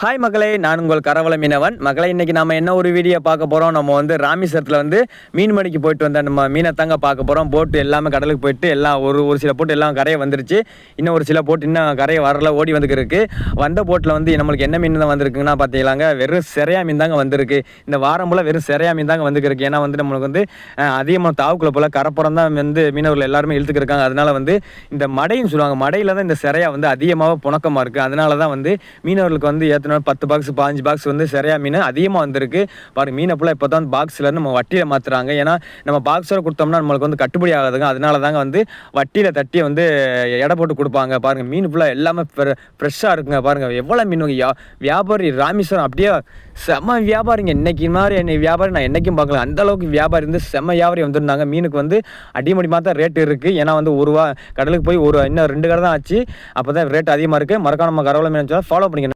Hi மகளே நான் உங்கள் கரவள மீனவன். மகளே இன்னைக்கு நம்ம என்ன ஒரு வீடியோ பார்க்க போகிறோம் நம்ம வந்து ராமேஸ்வரத்தில் வந்து மீன் மணிக்கு போயிட்டு வந்த நம்ம மீனை தாங்க பார்க்க போகிறோம் போட்டு எல்லாமே கடலுக்கு போயிட்டு எல்லாம் ஒரு ஒரு சில போட்டு எல்லாம் கரையை வந்துருச்சு. இன்னும் ஒரு சில போட்டு இன்னும் கரையை வரல ஓடி வந்துருக்கு வந்த போட்டில் வந்து நம்மளுக்கு என்ன மீன் தான் வந்திருக்குங்கன்னா பார்த்தீங்களாங்க வெறும் சிறையா மீன் தாங்க வந்திருக்கு. இந்த வாரம் போல் வெறும் சிறையா மீன் தாங்க வந்துருக்கு. ஏன்னா வந்து நம்மளுக்கு வந்து அதிகமாக தாவுக்குள்ள போல் கரப்புறம் தான் வந்து மீனவர்கள் எல்லாருமே இழுத்துக்கிருக்காங்க அதனால் அதனால வந்து இந்த மடைன்னு சொல்லுவாங்க. மடையில் தான் இந்த சிறையா வந்து அதிகமாக புணக்கமாக இருக்குது அதனால தான் வந்து மீனவர்களுக்கு வந்து ஏற்றின பத்து பாக்ஸ் பாஞ்சு பாக்ஸ் வந்து சிறையா மீன் அதிகமாக வந்திருக்கு. பாருங்க மீனை ஃபுல்லாக இப்போ தான் பாக்ஸில் நம்ம வட்டியில் மாற்றுறாங்க ஏன்னா நம்ம பாக்ஸோட கொடுத்தோம்னா நம்மளுக்கு வந்து கட்டுப்படி ஆகாதுங்க. அதனால தாங்க வந்து வட்டியில் தட்டி வந்து எடை போட்டு கொடுப்பாங்க. பாருங்கள் மீன் ஃபுல்லாக எல்லாமே ஃப்ரெஷ்ஷாக இருக்குங்க. பாருங்கள் எவ்வளோ மீன் யா- வியாபாரி ராமேஸ்வரம் அப்படியே செம்ம வியாபாரிங்க. இன்றைக்கி மாதிரி என்னை வியாபாரி நான் என்னைக்கும் பார்க்கல. அந்தளவுக்கு வியாபாரி வந்து செம்ம வியாபாரி வந்திருந்தாங்க. மீனுக்கு வந்து அடிமடி தான் ரேட் இருக்குது ஏன்னா வந்து ஒரு ரூபா கடலுக்கு போய் ஒரு இன்னும் ரெண்டு கடை தான் ஆச்சு. அப்போ தான் ரேட் அதிகமாக இருக்குது மறக்காம நம்ம கரவலை மீன் ஃபாலோ பண்ணிக்கணும்